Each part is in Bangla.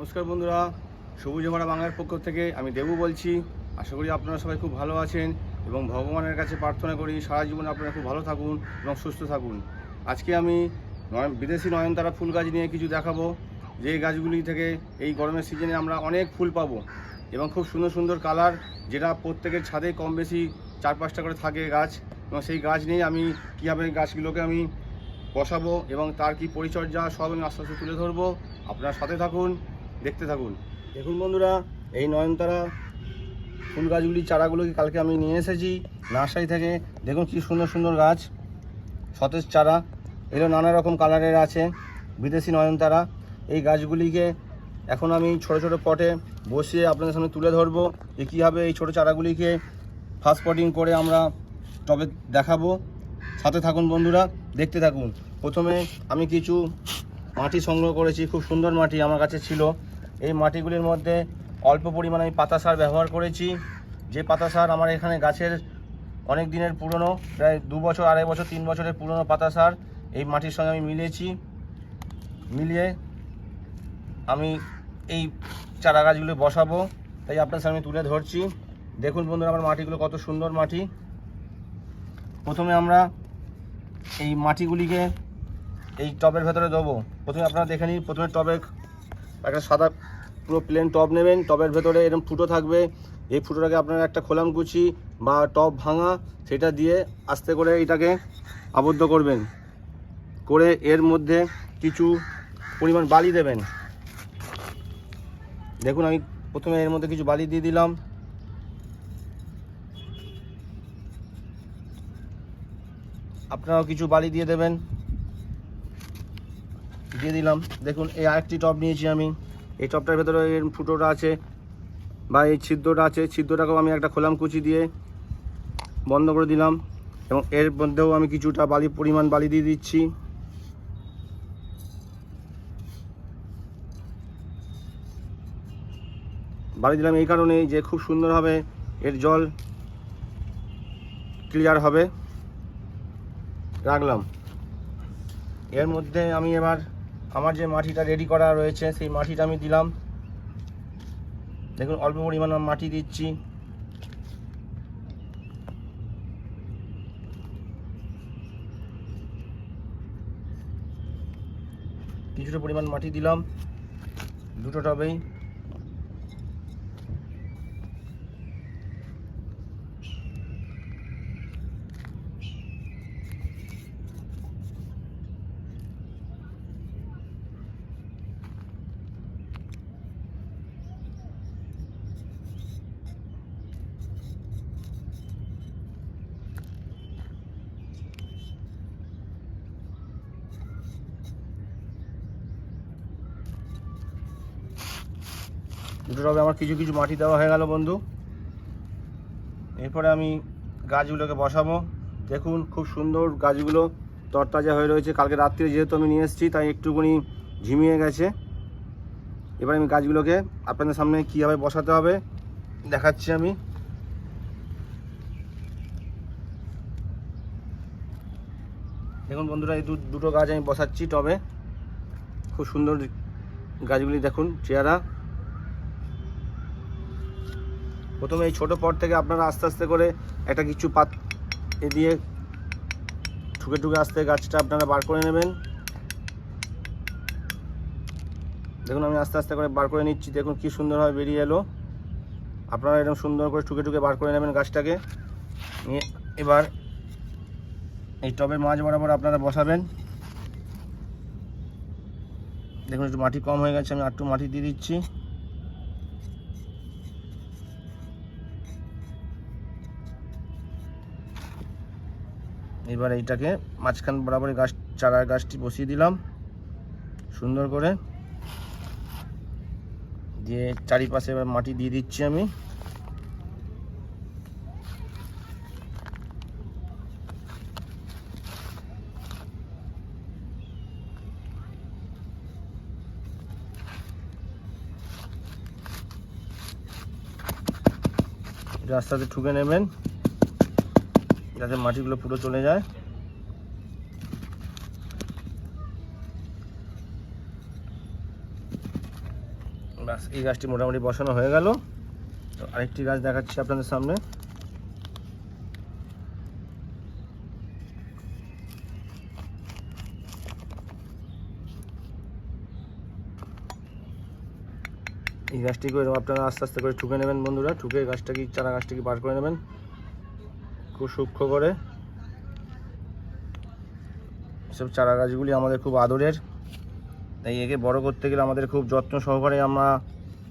নমস্কার বন্ধুরা, সবুজ ভরা বাংলার পক্ষ থেকে আমি দেবু বলছি। আশা করি আপনারা সবাই খুব ভালো আছেন এবং ভগবানের কাছে প্রার্থনা করি সারা জীবন আপনারা খুব ভালো থাকুন এবং সুস্থ থাকুন। আজকে আমি বিদেশি নয়নতারা ফুল গাছ নিয়ে কিছু দেখাবো। যে গাছগুলি থেকে এই গরমের সিজনে আমরা অনেক ফুল পাবো এবং খুব সুন্দর সুন্দর কালার যেটা প্রত্যেকের ছাদে কম বেশি চার পাঁচটা করে থাকে গাছ এবং সেই গাছ নিয়ে আমি কীভাবে গাছগুলোকে আমি বসাবো এবং তার কি পরিচর্যা সব আমি আস্তে আস্তে তুলে ধরবো। আপনারা সাথে থাকুন। দেখতে থাকুন। দেখুন বন্ধুরা, এই নয়নতারা ফুল গাছগুলি, চারাগুলোকে কালকে আমি নিয়ে এসেছি নার্সারি থেকে। দেখুন কি সুন্দর সুন্দর গাছ, সতেজ চারা। এগুলো নানা রকম কালারের আছে বিদেশি নয়নতারা। এই গাছগুলিকে এখন আমি ছোট ছোট পটে বসিয়ে আপনাদের সামনে তুলে ধরবো যে কীভাবে এই ছোট চারাগুলিকে ফার্স্ট পটিং করে আমরা টবে দেখাবো। সাথে থাকুন বন্ধুরা, দেখতে থাকুন। প্রথমে আমি কিছু মাটি সংগ্রহ করেছি, খুব সুন্দর মাটি আমার কাছে ছিল। এই মাটিগুলির মধ্যে অল্প পরিমাণে আমি পাতা সার ব্যবহার করেছি। যে পাতা সার আমার এখানে গাছের অনেক দিনের পুরনো, প্রায় দু বছর, আড়াই বছর, তিন বছরের পুরনো পাতা সার এই মাটির সঙ্গে আমি মিলিয়েছি মিলিয়ে আমি এই চারা গাছগুলো বসাবো। তাই আপনার সামনে তুলে ধরছি। দেখুন বন্ধুরা, আমার মাটিগুলো কত সুন্দর মাটি। প্রথমে আমরা এই মাটিগুলিকে এই টবের ভেতরে দেবো। প্রথমে আপনারা দেখে নিন, প্রথমে টবে একটা সাদা পুরো প্লেন টপ নেবেন টবের ভেতরে এরকম ফুটো থাকবে। এই ফুটোটাকে আপনারা একটা খোলাম কুচি বা টব ভাঙা, সেটা দিয়ে আস্তে করে এটাকে আবদ্ধ করবেন। করে এর মধ্যে কিছু পরিমাণ বালি দেবেন। দেখুন, আমি প্রথমে এর মধ্যে কিছু বালি দিয়ে দিলাম। আপনারাও কিছু বালি দিয়ে দেবেন। দিয়ে দিলাম। দেখুন, এই আরেকটি টব নিয়েছি আমি। এই চপটার ভেতরে এর ফুটোটা আছে বা এই ছিদ্রটা আছে, ছিদ্রটাকেও আমি একটা খোলাম কুচি দিয়ে বন্ধ করে দিলাম এবং এর মধ্যেও আমি কিছুটা বালি পরিমাণ বালি দিয়ে দিচ্ছি। বালি দিলাম এই কারণে যে খুব সুন্দরভাবে এর জল ক্লিয়ার হবে। রাখলাম। এর মধ্যে আমি এবার আমার যে মাটিটা রেডি করা রয়েছে, সেই মাটিটা আমি দিলাম। দেখুন, অল্প পরিমাণ মাটি দিচ্ছি। কিছুটা পরিমাণ মাটি দিলাম, দুটো টবেই। দুটো টবে আমার কিছু কিছু মাটি দেওয়া হয়ে গেল, বন্ধু। এরপরে আমি গাছগুলোকে বসাবো। দেখুন, খুব সুন্দর গাছগুলো তরতাজা হয়ে রয়েছে। কালকে রাত্রে যেহেতু আমি নিয়ে এসেছি, তাই একটুখানি ঝিমিয়ে গেছে। এবার আমি গাছগুলোকে আপনাদের সামনে কীভাবে বসাতে হবে দেখাচ্ছি আমি। দেখুন, বন্ধুরা, এই দুটো গাছ আমি বসাচ্ছি টবে। খুব সুন্দর গাছগুলি, দেখুন, চেহারা। প্রথমে এই ছোটো পট থেকে আপনারা আস্তে আস্তে করে একটা কিছু পাত এ দিয়ে ঠুকে ঠুকে আস্তে গাছটা আপনারা বার করে নেবেন। দেখুন, আমি আস্তে আস্তে করে বার করে নিচ্ছি। দেখুন, কি সুন্দরভাবে বেরিয়ে এলো। আপনারা এরকম সুন্দর করে ঠুকে ঠুকে বার করে নেবেন গাছটাকে। নিয়ে এবার এই টবের মাছ বরাবর আপনারা বসাবেন। দেখুন, একটু মাটি কম হয়ে গেছে, আমি আর মাটি দিয়ে দিচ্ছি। এবার এইটাকে মাঝখান বরাবর গাছ, চারার গাছটি বসিয়ে দিলাম। সুন্দর করে। দিয়ে চারিপাশে এবার মাটি দিয়ে দিচ্ছি আমি। আস্তে ঠুকে নেবেন। যাতে মাটিগুলো পুরো চলে যায়। ব্যাস, এই গাছটি মোটামুটি বসানো হয়ে গেল। তো আরেকটি গাছ দেখাচ্ছি আপনাদের সামনে। এই গাছটিকে আপনারা আস্তে আস্তে করে ঠুকে নেবেন বন্ধুরা। ঠুকে গাছটাকে চারা গাছটাকে বার করে নেবেন? খুব সূক্ষ্ম করে। এসব চারা গাছগুলি আমাদের খুব আদরের। তাই একে বড় করতে গেলে আমাদের খুব যত্ন সহকারে আমরা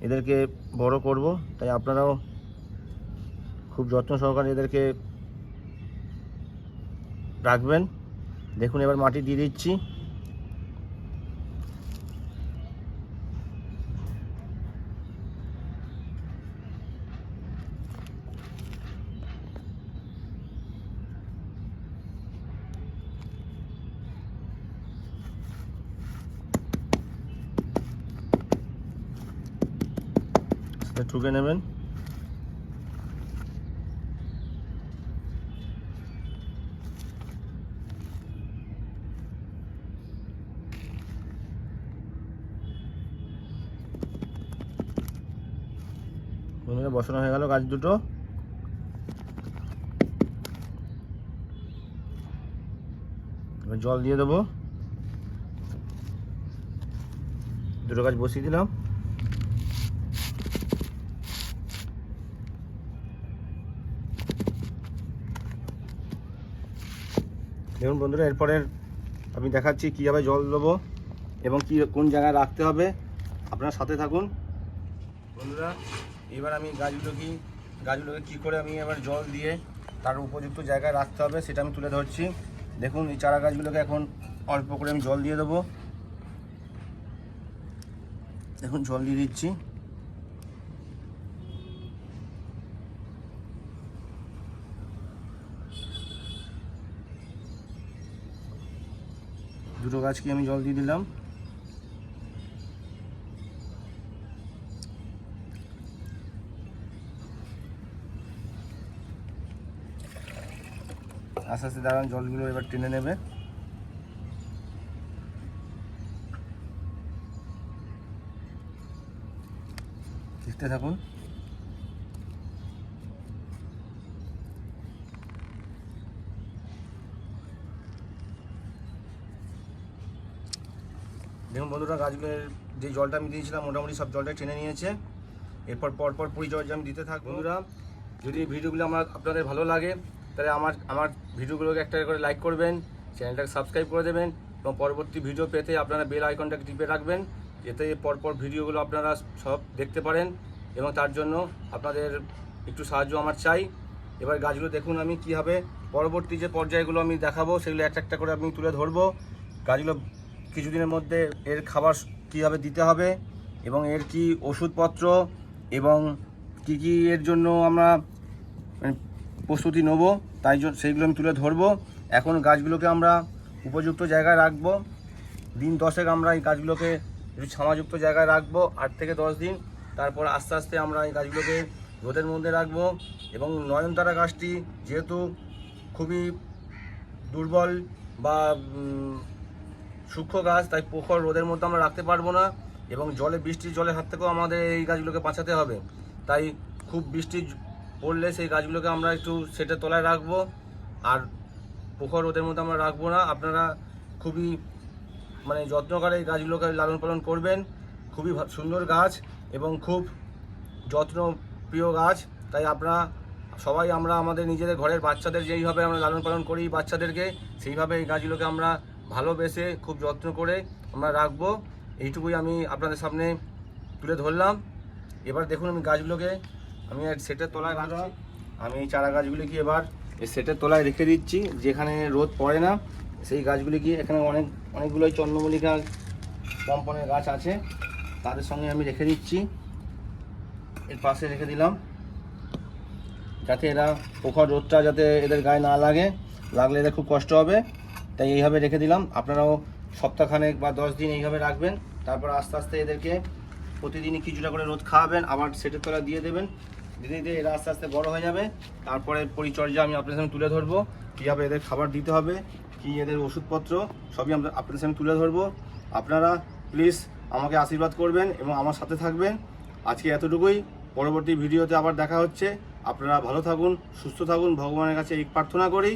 এদেরকে বড় করব। তাই আপনারাও খুব যত্ন সহকারে এদেরকে রাখবেন। দেখুন, এবার মাটি দিয়ে দিচ্ছি। ঠুকে নেবেন। বসানো হয়ে গেল গাছ দুটো। জল দিয়ে দেবো। দুটো গাছ বসিয়ে দিলাম। দেখুন বন্ধুরা, এরপরের আমি দেখাচ্ছি কীভাবে জল দেবো এবং কি, কোন জায়গায় রাখতে হবে। আপনার সাথে থাকুন। বন্ধুরা, এবার আমি গাছগুলোকে গাছগুলোকে কী করে আমি এবার জল দিয়ে তার উপযুক্ত জায়গায় রাখতে হবে সেটা আমি তুলে ধরছি। দেখুন, এই চারা গাছগুলোকে এখন অল্প করে আমি জল দিয়ে দেবো। দেখুন, জল দিয়ে দিচ্ছি। দুটো গাছকে আমি জল দিয়ে দিলাম। আস্তে আস্তে দাঁড়ান, জলগুলো এবার টেনে নেবে। দেখতে থাকুন। দেখুন বন্ধুরা গাছগুলোর যে জলটা আমি দিয়েছিলাম, মোটামুটি সব জলটা টেনে নিয়েছে। এরপর পরপর পরিচর্যা আমি দিতে থাকব, বন্ধুরা, যদি ভিডিওগুলো আমার আপনাদের ভালো লাগে, তাহলে আমার আমার ভিডিওগুলোকে একটা করে লাইক করবেন, চ্যানেলটাকে সাবস্ক্রাইব করে দেবেন, এবং পরবর্তী ভিডিও পেতে আপনারা বেল আইকনটাকে টিপে রাখবেন এতে পরপর ভিডিওগুলো আপনারা সব দেখতে পারেন, এবং তার জন্য আপনাদের একটু সাহায্য আমার চাই। এবার গাছগুলো দেখুন আমি কীভাবে পরবর্তী যে পর্যায়গুলো আমি দেখাবো, সেগুলো একটা একটা করে আমি তুলে ধরবো। গাছগুলো কিছুদিনের মধ্যে এর খাবার কীভাবে দিতে হবে এবং এর কি ওষুধপত্র এবং কি কি এর জন্য আমরা মানে প্রস্তুতি নেব, তাই জন্য সেইগুলো আমি তুলে ধরবো। এখন গাছগুলোকে আমরা উপযুক্ত জায়গায় রাখব। দিন দশেক আমরা এই গাছগুলোকে একটু ছামাযুক্ত জায়গায় রাখব, আট থেকে দশ দিন। তারপর আস্তে আস্তে আমরা এই গাছগুলোকে রোদের মধ্যে রাখব এবং নয়নতারা গাছটি যেহেতু খুবই দুর্বল বা সূক্ষ্ম গাছ, তাই পোখর রোদের মধ্যে আমরা রাখতে পারব না এবং জলে, বৃষ্টির জলের হাত থেকেও আমাদের এই গাছগুলোকে বাঁচাতে হবে। তাই খুব বৃষ্টি পড়লে সেই গাছগুলোকে আমরা একটু সেটের তলায় রাখব আর পোখর রোদের মধ্যে আমরা রাখব না। আপনারা খুবই মানে যত্ন করে এই গাছগুলোকে লালন পালন করবেন। খুবই সুন্দর গাছ এবং খুব যত্ন প্রিয় গাছ। তাই আপনারা সবাই আমরা আমাদের নিজেদের ঘরের বাচ্চাদের যেইভাবে আমরা লালন পালন করি বাচ্চাদেরকে, সেইভাবে এই গাছগুলোকে আমরা ভালোবেসে খুব যত্ন করে আমরা রাখব। এইটুকুই আমি আপনাদের সামনে তুলে ধরলাম। এবার দেখুন আমি গাছগুলোকে আমি এক সেটের তলায় রাখছি। আমি এই চারা গাছগুলিকে এবার এই সেটের তলায় রেখে দিচ্ছি যেখানে রোদ পড়ে না। সেই গাছগুলিকে এখানে অনেক অনেকগুলোই চন্দ্রমল্লিকা পম্পনের গাছ আছে। তাদের সঙ্গে আমি রেখে দিচ্ছি। এর পাশে রেখে দিলাম। যাতে এরা পোখর রোদটা যাতে এদের গায়ে না লাগে লাগলে এদের খুব কষ্ট হবে। তাই এইভাবে রেখে দিলাম। আপনারাও সপ্তাহখানেক বা দশ দিন এইভাবে রাখবেন। তারপর আস্তে আস্তে এদেরকে প্রতিদিনই কিছুটা করে রোদ খাওয়াবেন, আবার সেটের তলা দিয়ে দেবেন। দিতে দিতে এরা আস্তে আস্তে বড় হয়ে যাবে। তারপরে পরিচর্যা আমি আপনাদের সামনে তুলে ধরবো। কীভাবে এদের খাবার দিতে হবে, কী এদের ওষুধপত্র, সবই আমরা আপনাদের সামনে তুলে ধরবো। আপনারা প্লিজ আমাকে আশীর্বাদ করবেন এবং আমার সাথে থাকবেন। আজকে এতটুকুই। পরবর্তী ভিডিওতে আবার দেখা হচ্ছে। আপনারা ভালো থাকুন, সুস্থ থাকুন। ভগবানের কাছে এই প্রার্থনা করি।